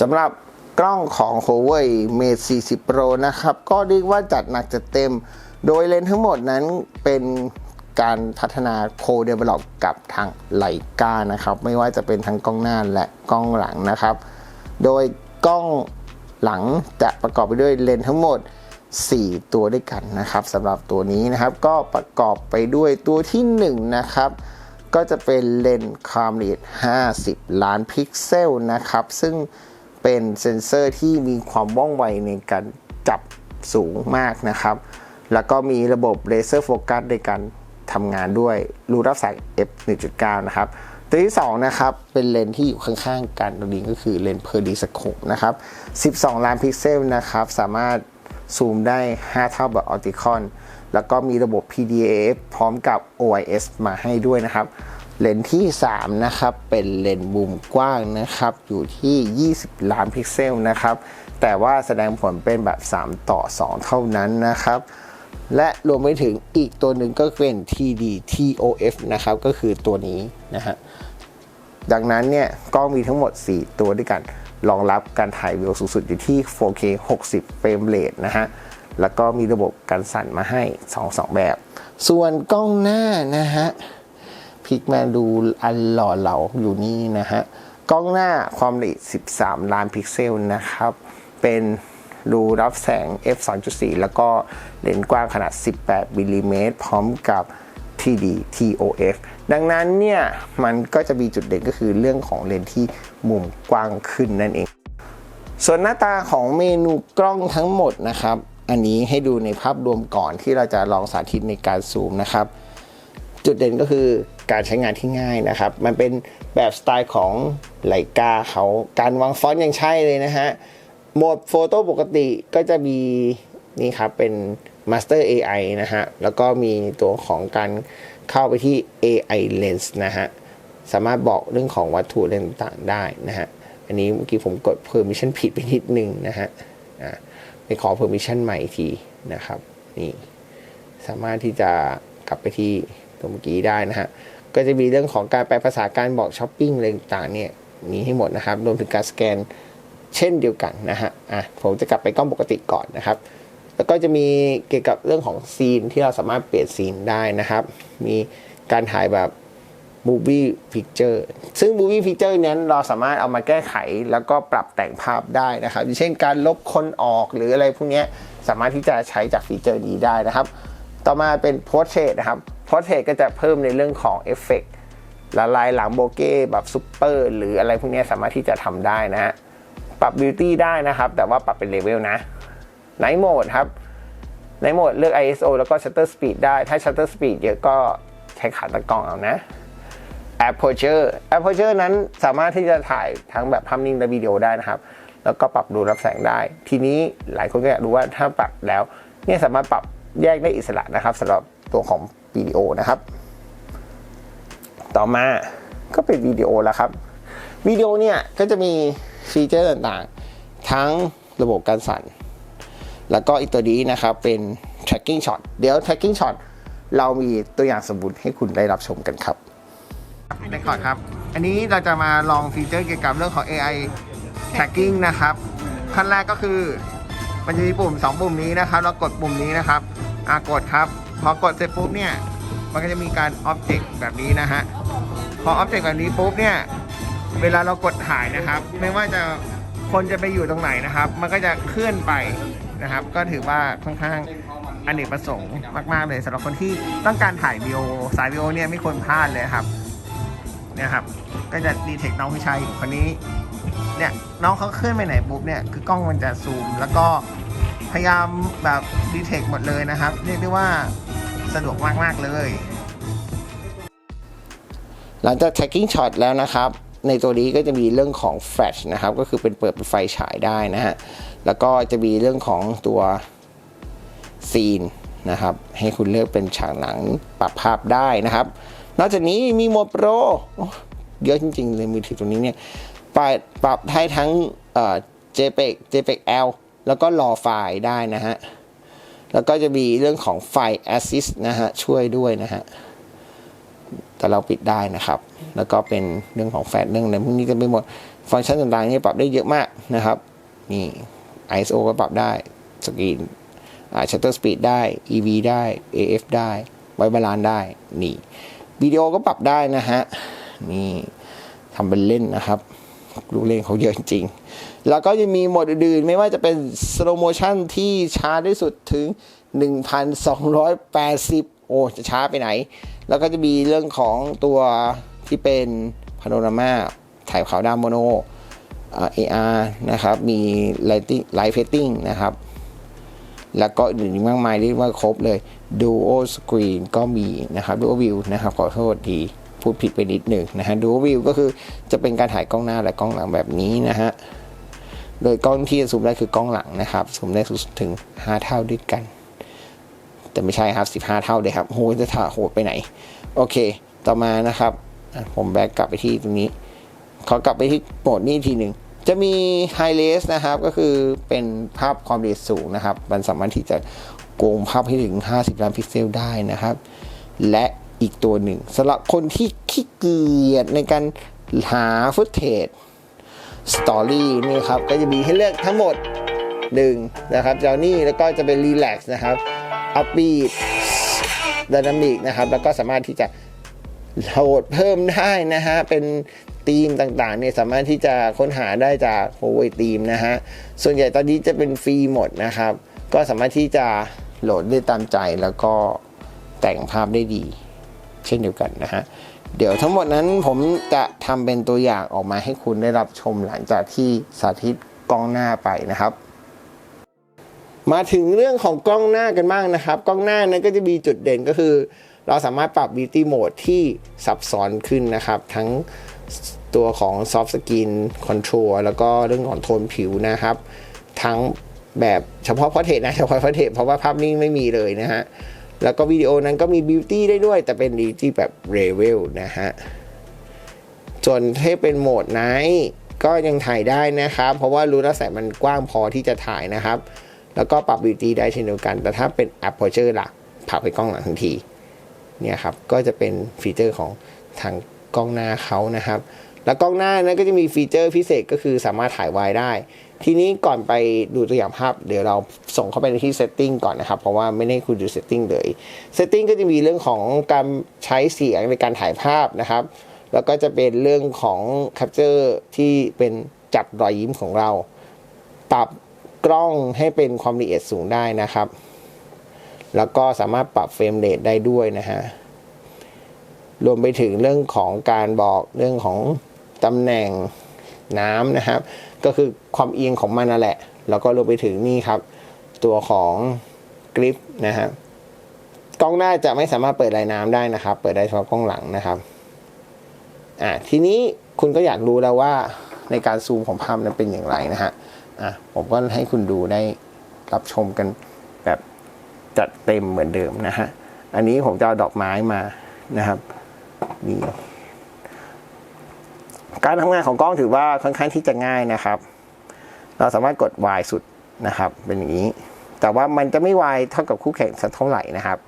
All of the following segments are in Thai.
สำหรับกล้องของ Huawei Mate 40 Pro นะครับ ก็เรียกว่าจัดหนักจัดเต็ม โดยเลนส์ทั้งหมดนั้นเป็นการพัฒนา co-develop กับทางไลกานะครับ ไม่ว่าจะเป็นทั้งกล้องหน้าและกล้องหลังนะครับ โดยกล้องหลังจะประกอบไปด้วยเลนส์ทั้งหมด 4 ตัวด้วยกันนะครับสำหรับตัวนี้นะครับก็ประกอบไปด้วยตัวที่ 1 นะครับ ก็จะเป็นเลนส์ความละเอียด 50 ล้านพิกเซลนะครับ ซึ่ง เป็นเซ็นเซอร์ที่มีความว่องไวในการจับสูงมากนะครับ แล้วก็มีระบบเลเซอร์โฟกัสในการทำงานด้วยรูรับแสง f 1.9 นะครับ ตัวที่ 2 นะครับ เป็นเลนส์ที่อยู่ข้างๆกันตรงนี้ก็คือเลนส์เพอร์ดีสโคปนะครับ 12 ล้านพิกเซลนะครับ สามารถซูมได้ 5 เท่าแบบออติคอน แล้วก็มีระบบ PDAF พร้อมกับ OIS มาให้ด้วยนะครับ เลนส์ที่ 3 นะครับ เป็นเลนส์มุมกว้างนะครับ อยู่ที่ 20 ล้านพิกเซลนะครับ แต่ว่าแสดงผลเป็นแบบ 3 ต่อ 2 เท่านั้นนะครับ และรวมไปถึงอีกตัวหนึ่งก็เป็น TD TOF นะครับ ก็คือตัวนี้นะฮะ ดังนั้นเนี่ยกล้องมีทั้งหมด 4 ตัวด้วยกัน รองรับการถ่ายวิดีโอสูงสุดอยู่ที่ 4K 60 เฟรมเรทนะฮะ แล้วก็มีระบบการสั่นมาให้ 2 2 แบบ ส่วนกล้องหน้านะฮะ พิกมนดูอันหล่อเหลาอยู่นี่นะฮะ กล้องหน้าความละเอียด 13 ล้านพิกเซลนะครับ เป็นรูรับแสง f 2.4 แล้วก็เลนส์กว้างขนาด 18มิลลิเมตรพร้อมกับ TD TOF ดังนั้นเนี่ย มันก็จะมีจุดเด่นก็คือเรื่องของเลนส์ที่มุมกว้างขึ้นนั่นเอง ส่วนหน้าตาของเมนูกล้องทั้งหมดนะครับ อันนี้ให้ดูในภาพรวมก่อนที่เราจะลองสาธิตในการซูมนะครับ จุดเด่นก็คือ การใช้งานที่ง่ายนะครับ มันเป็นแบบสไตล์ของไลกาเขาการวางฟอนต์ยังใช่เลยนะฮะโหมดโฟโต้ปกติก็จะมีนี่ครับเป็น Master AI นะฮะ แล้วก็มีตัวของการเข้าไปที่ AI Lens นะฮะ สามารถบอกเรื่องของวัตถุอะไรต่างๆได้นะฮะ อันนี้เมื่อกี้ผมกด permission ผิดไปนิดนึงนะฮะอ่าไปขอ permission ใหม่อีกทีนะครับ นี่ สามารถที่จะกลับไปที่ตรงเมื่อกี้ได้นะฮะ ก็จะมีเรื่องของการแปลภาษาการบอกช้อปปิ้งอะไรต่างเนี่ยมีให้หมดนะครับรวมถึงการสแกนเช่นเดียวกันนะฮะอะผมจะกลับไปกล้องปกติก่อนนะครับ แล้วก็จะมีเกี่ยวกับเรื่องของซีนที่เราสามารถเปลี่ยนซีนได้นะครับ มีการถ่ายแบบ Movie Picture ซึ่ง Movie Picture นั้นเราสามารถเอามาแก้ไขแล้วก็ปรับแต่งภาพได้นะครับ อย่างเช่นการลบคนออกหรืออะไรพวกนี้สามารถที่จะใช้จากฟีเจอร์นี้ได้นะครับ ต่อมาเป็น Portrait นะครับ Portrait ก็จะเพิ่มในเรื่องของเอฟเฟกต์ละลายหลังโบเก้แบบซูเปอร์หรืออะไรพวกนี้สามารถที่จะทำได้นะฮะ ปรับ Beauty ได้นะครับ แต่ว่าปรับเป็นเลเวลนะ Night Mode ครับ Night Mode เลือก ISO แล้วก็ Shutter Speed ได้ ถ้า Shutter Speed เยอะก็ใช้ขาตั้งกล้องเอานะ Aperture Aperture นั้นสามารถที่จะถ่ายทั้งแบบภาพนิ่งและวิดีโอได้นะครับ แล้วก็ปรับรูรับแสงได้ ทีนี้หลายคนก็อยากรู้ว่าถ้าปรับแล้วเนี่ยสามารถปรับแยกได้อิสระนะครับสำหรับตัวของ วิดีโอนะครับ ต่อมาก็เป็นวิดีโอแล้วครับวิดีโอเนี่ยก็จะมีฟีเจอร์ต่างๆ ทั้งระบบการสั่น แล้วก็อีกตัวนี้นะครับเป็น tracking shot เดี๋ยว tracking shot เรามีตัวอย่างสมบูรณ์ให้คุณได้รับชมกันครับในคอร์ดครับ อันนี้เราจะมาลองฟีเจอร์เกี่ยวกับเรื่องของ AI tracking นะครับ ขั้นแรกก็คือ มันจะมีปุ่ม 2 ปุ่มนี้นะครับ เรากดปุ่มนี้นะครับ อ่ากดครับ พอกดเสร็จปุ๊บเนี่ย มันก็จะมีการ object แบบนี้นะฮะ พอ object แบบนี้ปุ๊บเนี่ย เวลาเรากดถ่ายนะครับ ไม่ว่าจะคนจะไปอยู่ตรงไหนนะครับ มันก็จะเคลื่อนไปนะครับ ก็ถือว่าค่อนข้างอเนกประสงค์มาก ๆ เลยสำหรับคนที่ต้องการถ่ายวิดีโอสายวิดีโอเนี่ยไม่ควรพลาดเลยครับเนี่ยครับ ก็จะดีเทคน้องผู้ชายคนนี้ เนี่ยน้องเขาเคลื่อนไปไหนปุ๊บเนี่ยคือกล้องมันจะซูมแล้วก็พยายามแบบดีเทคหมดเลยนะครับ เรียกได้ว่า สะดวกมาก ๆ เลย หลังจาก tracking shot แล้วนะครับ ในตัวนี้ก็จะมีเรื่องของ flash นะครับ ก็คือเป็นเปิดเป็นไฟฉายได้นะฮะ แล้วก็จะมีเรื่องของตัวซีนนะครับ ให้คุณเลือกเป็นฉากหนังปรับภาพได้นะครับ นอกจากนี้มีโหมดโปรโเยอะจริง ๆ เลยมือถือตัวนี้เนี่ยปรับปรับให้ทั้ง JPEG JPEG L แล้วก็ RAW ไฟล์ได้นะฮะ แล้วก็จะมีเรื่องของไฟ Assist นะฮะ ช่วยด้วยนะฮะ แต่เราปิดได้นะครับ แล้วก็เป็นเรื่องของแฟลชเรื่องอะไรพวกนี้กันไปหมด ฟังก์ชันต่างๆนี่ปรับได้เยอะมากนะครับ นี่ ISO ก็ปรับได้ สกรีนอ่า shutter speed ได้ EV ได้ AF ได้ ไว้บาลานได้ นี่วิดีโอก็ปรับได้นะฮะ นี่ทำเป็นเล่นนะครับ ลูกเล่นเขาเยอะจริงๆแล้วก็ยังมีโหมดอื่นๆ ไม่ว่าจะเป็น slow motion ที่ช้าที่สุดถึง 1,280 โอ้ จะช้าไปไหน แล้วก็จะมีเรื่องของตัวที่เป็นพาโนรามาถ่ายขาวดำโมโนเอ่า AR นะครับ มี lighting light fading นะครับ แล้วก็อื่นมากมายเรียกว่าครบเลย Duo Screen ก็มีนะครับ Duo View นะครับ ขอโทษที พูดผิดไปนิดหนึ่งนะฮะ Duo View ก็คือจะเป็นการถ่ายกล้องหน้าและกล้องหลังแบบนี้นะฮะโดยกล้องที่จะซูมได้คือกล้องหลังนะครับซูมได้สูงถึง 5 เท่าด้วยกัน แต่ไม่ใช่ครับ 15 เท่าเลยครับโหจะถ่าโหดไปไหน โอเค ต่อมานะครับผมแบ็กกลับไปที่ตรงนี้ ขอกลับไปที่โหมดนี้ทีหนึ่งจะมี High Res นะครับก็คือเป็นภาพความละเร็วสูงนะครับ มันสามารถที่จะโกงภาพให้ถึง 50 ล้านพิกเซลได้นะครับ และ อีกตัวหนึ่งสำหรับคนที่ขี้เกียจในการหาฟุตเทจสตอรี่นี่ครับก็จะมีให้เลือกทั้งหมดหนึ่งนะครับจอนี่แล้วก็จะเป็น Relax นะครับ Upbeat Dynamic นะครับ แล้วก็สามารถที่จะโหลดเพิ่มได้นะฮะ เป็นธีมต่างๆเนี่ยสามารถที่จะค้นหาได้จาก Huawei ธีมนะฮะ ส่วนใหญ่ตอนนี้จะเป็นฟรีหมดนะครับ ก็สามารถที่จะโหลดได้ตามใจแล้วก็แต่งภาพได้ดี เช่นเดียวกันนะฮะเดี๋ยวทั้งหมดนั้นผมจะทำเป็นตัวอย่างออกมาให้คุณได้รับชมหลังจากที่สาธิตกล้องหน้าไปนะครับ มาถึงเรื่องของกล้องหน้ากันบ้างนะครับ กล้องหน้านั้นก็จะมีจุดเด่นก็คือ เราสามารถปรับ Beauty Mode ที่ซับซ้อนขึ้นนะครับ ทั้งตัวของ Soft Skin Control แล้วก็เรื่องของโทนผิวนะครับ ทั้งแบบเฉพาะพอเทสนะเฉพาะพอเทสเพราะว่าภาพนิ่งไม่มีเลยนะฮะ แล้วก็วิดีโอนั้นก็มี Beauty ได้ด้วย แต่เป็น Beauty แบบ r e v e l นะฮะ ส่วนถ้าเป็นโหมดไนท์ก็ยังถ่ายได้นะครับ เพราะว่ารูรัศมีมันกว้างพอที่จะถ่ายนะครับ แล้วก็ปรับ Beauty ได้เช่นเดียวกัน แต่ถ้าเป็น Aperture หลักผลักไปกล้องหลังทันทีเนี่ยครับก็จะเป็นฟีเจอร์ของทางกล้องหน้าเขานะครับ แล้วกล้องหน้านั้นก็จะมีฟีเจอร์พิเศษก็คือสามารถถ่ายวายได้ ทีนี้ก่อนไปดูตัวอย่างภาพ เดี๋ยวเราส่งเข้าไปในที่ setting ก่อนนะครับ เพราะว่าไม่ได้คุณดู setting เลย setting ก็จะมีเรื่องของการใช้เสียงในการถ่ายภาพนะครับ แล้วก็จะเป็นเรื่องของ capture ที่เป็นจับรอยยิ้มของเรา ปรับกล้องให้เป็นความละเอียดสูงได้นะครับ แล้วก็สามารถปรับเฟรมเรทได้ด้วยนะฮะ รวมไปถึงเรื่องของการบอกเรื่องของ ตำแหน่งน้ำนะครับ ก็คือความเอียงของมันนั่นแหละ แล้วก็รวมไปถึงนี่ครับ ตัวของกริปนะฮะกล้องหน้าจะไม่สามารถเปิดลายน้ำได้นะครับ เปิดได้เฉพาะกล้องหลังนะครับ อ่าทีนี้คุณก็อยากรู้แล้วว่าในการซูมของภาพนั้นเป็นอย่างไรนะฮะ อะผมก็ให้คุณดูได้รับชมกันแบบจัดเต็มเหมือนเดิมนะฮะ อันนี้ผมจะเอาดอกไม้มานะครับ นี่ การทำงานของกล้องถือว่าค่อนข้างที่จะง่ายนะครับ เราสามารถกด Y สุดนะครับ เป็นอย่างนี้ แต่ว่ามันจะไม่ Y เท่ากับคู่แข่งสักเท่าไหร่นะครับ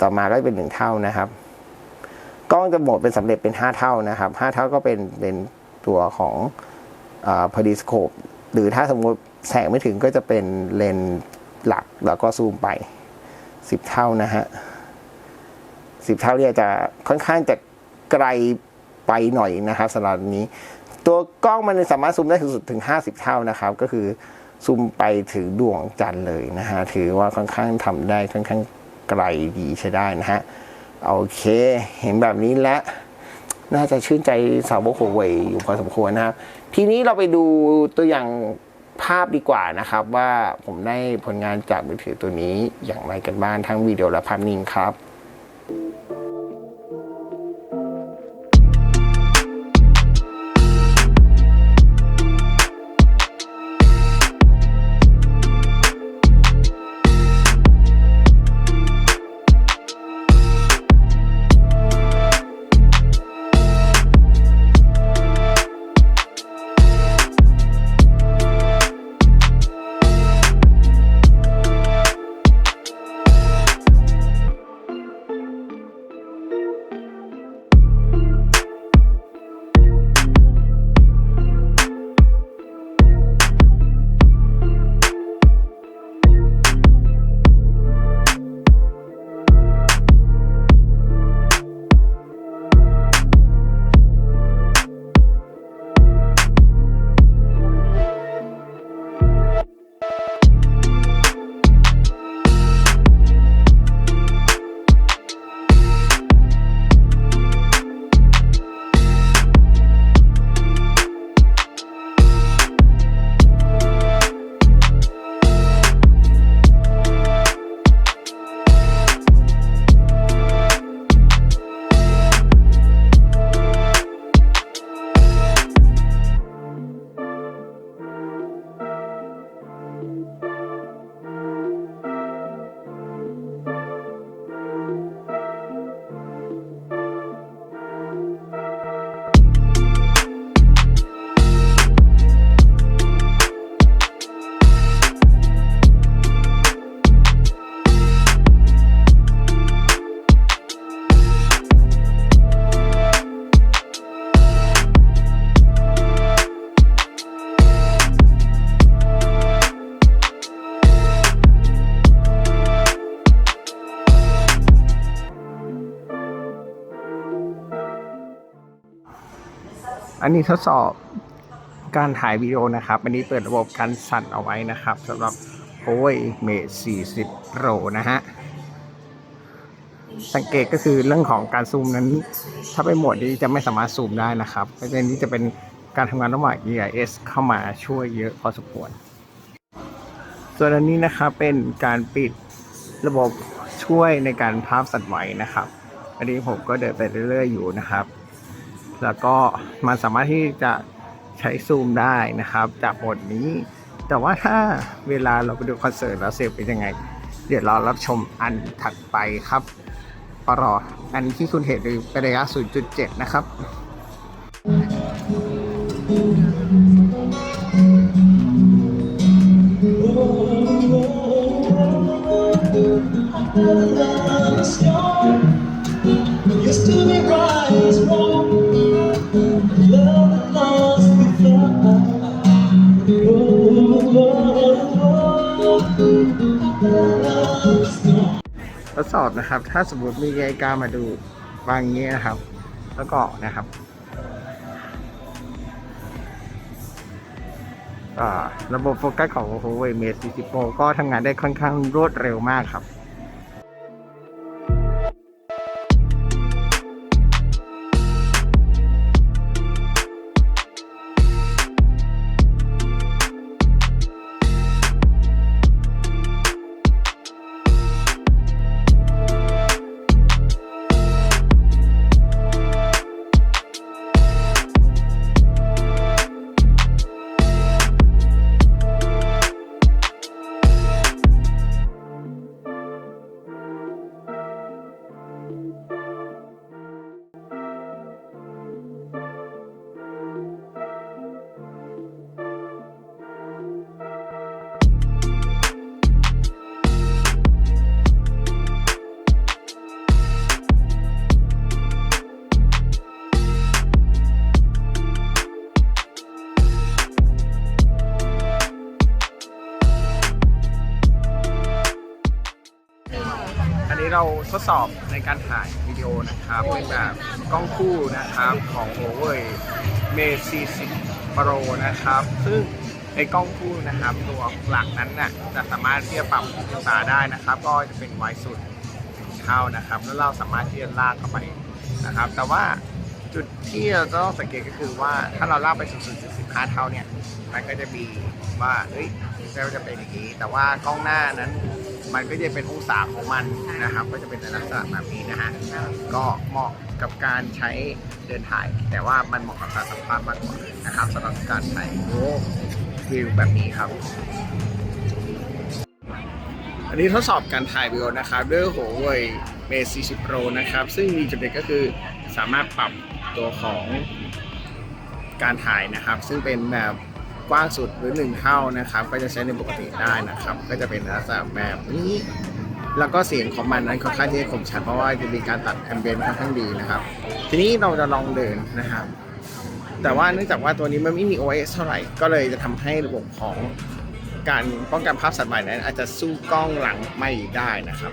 ต่อมาก็เป็นหนึ่งเท่านะครับ กล้องจะโหมดเป็นสำเร็จเป็นห้าเท่านะครับห้าเท่าก็เป็นเป็นตัวของพอดีสโคปหรือถ้าสมมติแสงไม่ถึงก็จะเป็นเลนส์หลักแล้วก็ซูมไปสิบเท่านะฮะสิบเท่าเนี่ยจะค่อนข้างจะไกล ไปหน่อยนะครับสำหรับนี้ ตัวกล้องมันสามารถซูมได้ถึงสุดถึง 50 เท่านะครับ ก็คือซูมไปถึงดวงจันทร์เลยนะฮะถือว่าค่อนข้างทำได้ค่อนข้างไกลดีใช้ได้นะฮะโอเคเห็นแบบนี้แล้วน่าจะชื่นใจสาวกหัวเว่ยอยู่พอสมควรนะครับ ทีนี้เราไปดูตัวอย่างภาพดีกว่านะครับ ว่าผมได้ผลงานจากมือถือตัวนี้อย่างไรกันบ้างทั้งวิดีโอและภาพนิ่งครับ นนี้ทดสอบการถ่ายวิดีโอนะครับ อันนี้เปิดระบบการสั่นเอาไว้นะครับสำหรับ Huawei Mate 40 Pro นะฮะ สังเกตก็คือเรื่องของการซูมนั้น ถ้าเป็นโหมดนี้จะไม่สามารถซูมได้นะครับเพราะฉะนั้นนี้จะเป็นการทำงานระหว่าง EIS เข้ามาช่วยเยอะพอสมควร ส่วนอันนี้นะครับเป็นการปิดระบบช่วยในการภาพสั่นไหวนะครับ อันนี้ผมก็เดินไปเรื่อยๆอยู่นะครับ แล้วก็มันสามารถที่จะใช้ซูมได้นะครับ จากบทนี้ แต่ว่าถ้าเวลาเราไปดูคอนเสิร์ตแล้วเสียงเป็นยังไง เดี๋ยวเรารับชมอันถัดไปครับปรออันที่คุณเห็นเป็นระยะ 0.7 นะครับ Used สอบนะครับ ถ้าสมมติมีนาฬิกามาดูวางอย่างนี้นะครับ แล้วก็นะครับระบบโฟกัสของ Huawei Mate 40 Pro ก็ทำงานได้ค่อนข้างรวดเร็วมากครับ เราทดสอบในการถ่ายวิดีโอนะครับเป็นแบบกล้องคู่นะครับของ Huawei Mate 40 Pro นะครับ ซึ่งในกล้องคู่นะครับ ตัวหลักนั้นน่ะจะสามารถที่จะปรับองศาได้นะครับ ก็จะเป็นไวสุดเท่านะครับ แล้วเราสามารถที่จะลากเข้าไปนะครับ แต่ว่าจุดที่เราต้องสังเกตก็คือว่าถ้าเราลากไปสูงสุด15 เท่าเนี่ย มันก็จะมีว่าเฮ้ยเราจะเป็นอย่างนี้ แต่ว่ากล้องหน้านั้น มันก็จะเป็นองศาของมันนะครับ ก็จะเป็นลักษณะแบบนี้นะฮะก็เหมาะกับการใช้เดินถ่าย แต่ว่ามันเหมาะกับการสัมภาษณ์มากกว่านะครับสำหรับการถ่ายวิวแบบนี้ครับ อันนี้ทดสอบการถ่ายวิดีโอนะครับด้วย Huawei Mate 40 Pro นะครับ ซึ่งมีจุดเด่นก็คือสามารถปรับตัวของการถ่ายนะครับ ซึ่งเป็นแบบ กว้างสุดหรือหนึ่งเท่านะครับ ก็จะใช้ในปกติได้นะครับ ก็จะเป็นลักษณะแบบนี้ แล้วก็เสียงของมันนั้นค่อนข้างที่จะคมชัดเพราะว่าจะมีการตัดแอมเบียนค่อนข้างดีนะครับ ทีนี้เราจะลองเดินนะครับ แต่ว่าเนื่องจากว่าตัวนี้มันไม่มี OS เท่าไหร่ ก็เลยจะทำให้ระบบของการป้องกันภาพสัตว์ใหม่นั้นอาจจะสู้กล้องหลังไม่ได้นะครับ